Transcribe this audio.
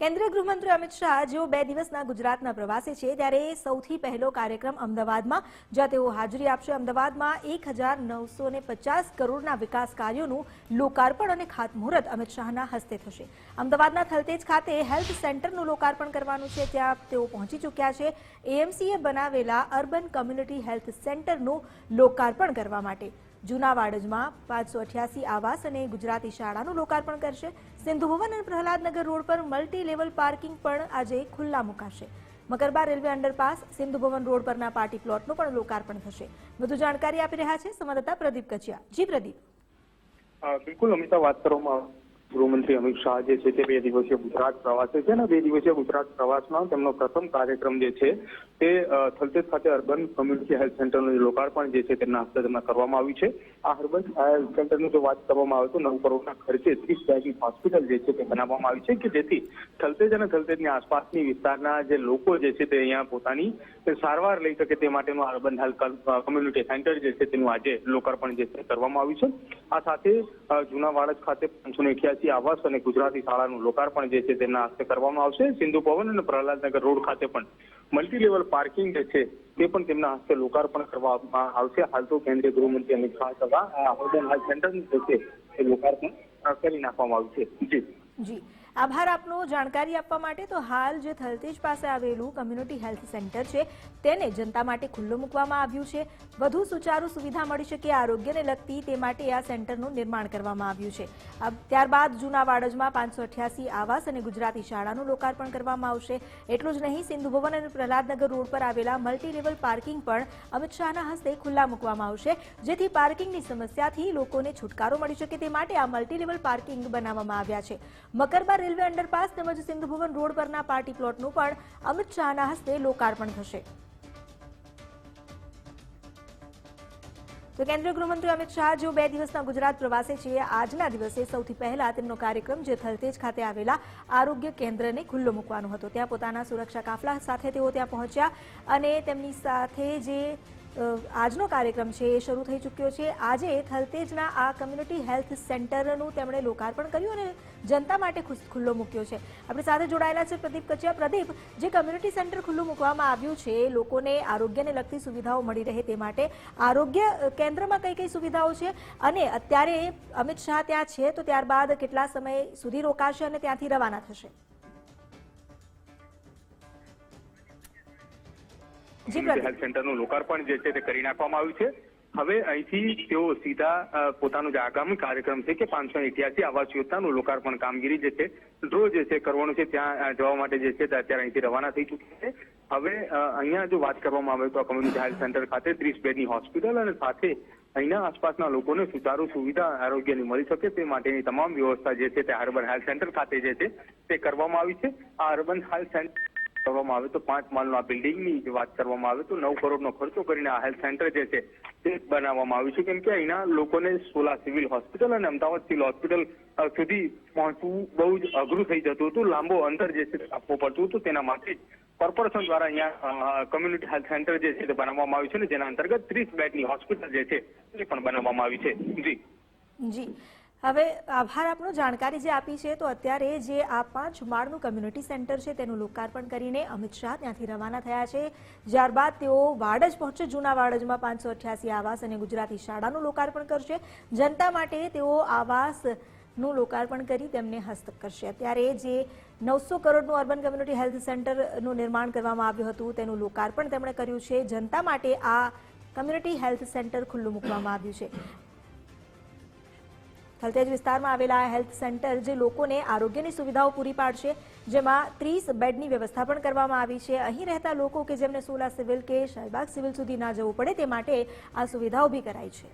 કેન્દ્રીય ગૃહમંત્રી અમિત શાહ જેઓ બે દિવસના ગુજરાતના પ્રવાસે છે, ત્યારે સૌથી પહેલો કાર્યક્રમ અમદાવાદમાં, જ્યાં તેઓ હાજરી આપશે. અમદાવાદમાં એક હજાર નવસો ને પચાસ કરોડના વિકાસ કાર્યોનું લોકાર્પણ અને ખાતમુહૂર્ત અમિત શાહના હસ્તે થશે. અમદાવાદના થલતેજ ખાતે હેલ્થ સેન્ટરનું લોકાર્પણ કરવાનું છે, ત્યાં તેઓ પહોંચી ચૂક્યા છે. એએમસીએ બનાવેલા અર્બન કમ્યુનિટી હેલ્થ સેન્ટરનું લોકાર્પણ કરવા માટે. જૂના વાડજમાં પાંચસો અઠ્યાસી આવાસ અને ગુજરાતી શાળાનું લોકાર્પણ કરશે. સિંધુ ભવન અને પ્રહલાદનગર રોડ પર મલ્ટી લેવલ પાર્કિંગ પણ આજે ખુલ્લા મુકાશે. Makarba railway underpass Sindhu Bhavan road પરના પાર્ટી પ્લોટનું પણ લોકાર્પણ થશે. વધુ જાણકારી આપી રહ્યા છે સંવાદદાતા પ્રદીપ કચિયા. જી પ્રદીપ. બિલકુલ અમિતા વાત કરવામાં ગૃહમંત્રી અમિત શાહ જે છે તે બે દિવસીય ગુજરાત પ્રવાસે છે અને બે દિવસીય ગુજરાત પ્રવાસમાં તેમનો પ્રથમ કાર્યક્રમ જે છે તે થલતેજ ખાતે અર્બન કમ્યુનિટી હેલ્થ સેન્ટરનું લોકાર્પણ જે છે તેમના હસ્તે કરવામાં આવ્યું છે. આ અર્બન હેલ્થ સેન્ટરની જો વાત કરવામાં આવે તો નવ કરોડના ખર્ચે ત્રીસ બેડની હોસ્પિટલ જે છે તે બનાવવામાં આવી છે કે જેથી થલતેજ અને થલતેજની આસપાસની વિસ્તારના જે લોકો જે છે તે અહીંયા પોતાની સારવાર લઈ શકે તે માટેનું અર્બન હેલ્થ કમ્યુનિટી સેન્ટર જે છે તેનું આજે લોકાર્પણ જે છે કરવામાં આવ્યું છે. આ સાથે જૂના વાડજ ખાતે પાંચસો ને એક્યાસી આવાસ અને ગુજરાતી શાળાનું લોકાર્પણ જે છે તેના હસ્તે કરવામાં આવશે. સિંધુ ભવન અને પ્રહલાદનગર રોડ ખાતે પણ મલ્ટી લેવલ પાર્કિંગ જે છે તે પણ તેમના હસ્તે લોકાર્પણ કરવામાં આવશે. હાલ તો કેન્દ્રીય ગૃહમંત્રી અમિત શાહ તથા આ સેન્ટરનું જે છે તે લોકાર્પણ કરી નાખવામાં આવ્યું છે જી. જી. આભાર આપનો જાણકારી આપવા માટે. તો હાલ જે થલતેજ પાસે આવેલું કમ્યુનિટી હેલ્થ સેન્ટર છે, તેને જનતા માટે ખુલ્લું મૂકવામાં આવ્યું છે. વધુ સુચારુ સુવિધા મળી શકે આરોગ્યને લગતી તે માટે આ સેન્ટરનું નિર્માણ કરવામાં આવ્યું છે. ત્યારબાદ જૂના વાડજમાં પાંચસો આવાસ અને ગુજરાતી શાળાનું લોકાર્પણ કરવામાં આવશે. એટલું જ નહીં, સિંધુ ભવન અને પ્રહલાદનગર રોડ પર આવેલા મલ્ટી લેવલ પાર્કિંગ પણ અમિત શાહના હસ્તે ખુલ્લા મૂકવામાં આવશે. જેથી પાર્કિંગની સમસ્યાથી લોકોને છુટકારો મળી શકે તે માટે આ મલ્ટી લેવલ પાર્કિંગ બનાવવામાં આવ્યા છે. મકરબા રેલવે અંડરપાસ તેમજ સિંધુ રોડ પરના પાર્ટી પ્લોટનું પણ અમિત શાહના હસ્તે લોકાર્પણ થશે. તો કેન્દ્રીય ગૃહમંત્રી અમિત શાહ જેઓ બે દિવસના ગુજરાત પ્રવાસે છે, આજના દિવસે સૌથી પહેલા તેમનો કાર્યક્રમ જે થલતેજ ખાતે આવેલા આરોગ્ય કેન્દ્રને ખુલ્લો મૂકવાનો હતો. ત્યાં પોતાના સુરક્ષા કાફલા સાથે તેઓ ત્યાં પહોંચ્યા અને તેમની સાથે જે આજનો કાર્યક્રમ છે એ શરૂ થઈ ચૂક્યો છે. આજે થલતેજના આ કમ્યુનિટી હેલ્થ સેન્ટરનું તેમણે લોકાર્પણ કર્યું અને જનતા માટે ખુલ્લો મૂક્યો છે. આપણી સાથે જોડાયેલા છે પ્રદીપ કચિયા. પ્રદીપ, જે કમ્યુનિટી સેન્ટર ખુલ્લું મૂકવામાં આવ્યું છે, લોકોને આરોગ્યને લગતી સુવિધાઓ મળી રહે તે માટે આરોગ્ય કેન્દ્રમાં કઈ કઈ સુવિધાઓ છે? અને અત્યારે અમિત શાહ ત્યાં છે તો ત્યારબાદ કેટલા સમય સુધી રોકાશે અને ત્યાંથી રવાના થશે? હેલ્થ સેન્ટરનું લોકાર્પણ જે છે તે કરી નાખવામાં આવ્યું છે. હવે અહીંથી તેઓ સીધા પોતાનો જે આગામી કાર્યક્રમ છે કે પાંચસો એક્યાસી આવાસ યોજનાનું લોકાર્પણ કામગીરી જે છે ડ્રો જે છે કરવાનું છે ત્યાં જવા માટે જે છે તે અત્યારે અહીંથી રવાના થઈ ચૂકી છે. હવે અહીંયા જો વાત કરવામાં આવે તો આ કમ્યુનિટી હેલ્થ સેન્ટર ખાતે ત્રીસ બેડની હોસ્પિટલ અને સાથે અહીંના આસપાસના લોકોને સુચારુ સુવિધા આરોગ્યની મળી શકે તે માટેની તમામ વ્યવસ્થા જે છે તે અર્બન હેલ્થ સેન્ટર ખાતે જે છે તે કરવામાં આવી છે. આ અર્બન હેલ્થ સેન્ટર કરવામાં આવે તો પાંચ માળનું આ બિલ્ડિંગની વાત કરવામાં આવે તો નવ કરોડનો ખર્ચો કરીને આ હેલ્થ સેન્ટર જે છે તે બનાવવામાં આવ્યું છે. કેમ કે અહીંના લોકોને સોલા સિવિલ હોસ્પિટલ અને અમદાવાદ સિવિલ હોસ્પિટલ સુધી પહોંચવું બહુ જ અઘરું થઈ જતું હતું. લાંબો અંતર જે છે આપવું પડતું હતું. તેના માટે કોર્પોરેશન દ્વારા અહીંયા કમ્યુનિટી હેલ્થ સેન્ટર જે છે તે બનાવવામાં આવ્યું છે ને જેના અંતર્ગત ત્રીસ બેડની હોસ્પિટલ જે છે તે પણ બનાવવામાં આવી છે. જી. જી. હવે આભાર આપનો જાણકારી જે આપી છે, તો અત્યારે જે આ પાંચ માળનું કમ્યુનિટી સેન્ટર છે, તેનું લોકાર્પણ કરીને અમિત શાહ ત્યાંથી રવાના થયા છે. ત્યારબાદ તેઓ વાડજ પહોંચે, જૂના વાડજમાં પાંચસો અઠ્યાસી આવાસ અને ગુજરાતી શાળાનું લોકાર્પણ કરશે. જનતા માટે તેઓ આવાસનું લોકાર્પણ કરી તેમને હસ્તક કરશે. અત્યારે જે નવસો કરોડનું અર્બન કમ્યુનિટી હેલ્થ સેન્ટરનું નિર્માણ કરવામાં આવ્યું હતું, તેનું લોકાર્પણ તેમણે કર્યું છે. જનતા માટે આ કમ્યુનિટી હેલ્થ સેન્ટર ખુલ્લું મૂકવામાં આવ્યું છે. થલતેજ વિસ્તારમાં આવેલા આ હેલ્થ સેન્ટર જે લોકોને આરોગ્યની સુવિધાઓ પૂરી પાડશે, જેમાં ત્રીસ બેડની વ્યવસ્થા પણ કરવામાં આવી છે. અહીં રહેતા લોકો કે જેમને સોલા સિવિલ કે શાહીબાગ સિવિલ સુધી ના જવું પડે તે માટે આ સુવિધા ઊભી કરાઈ છે.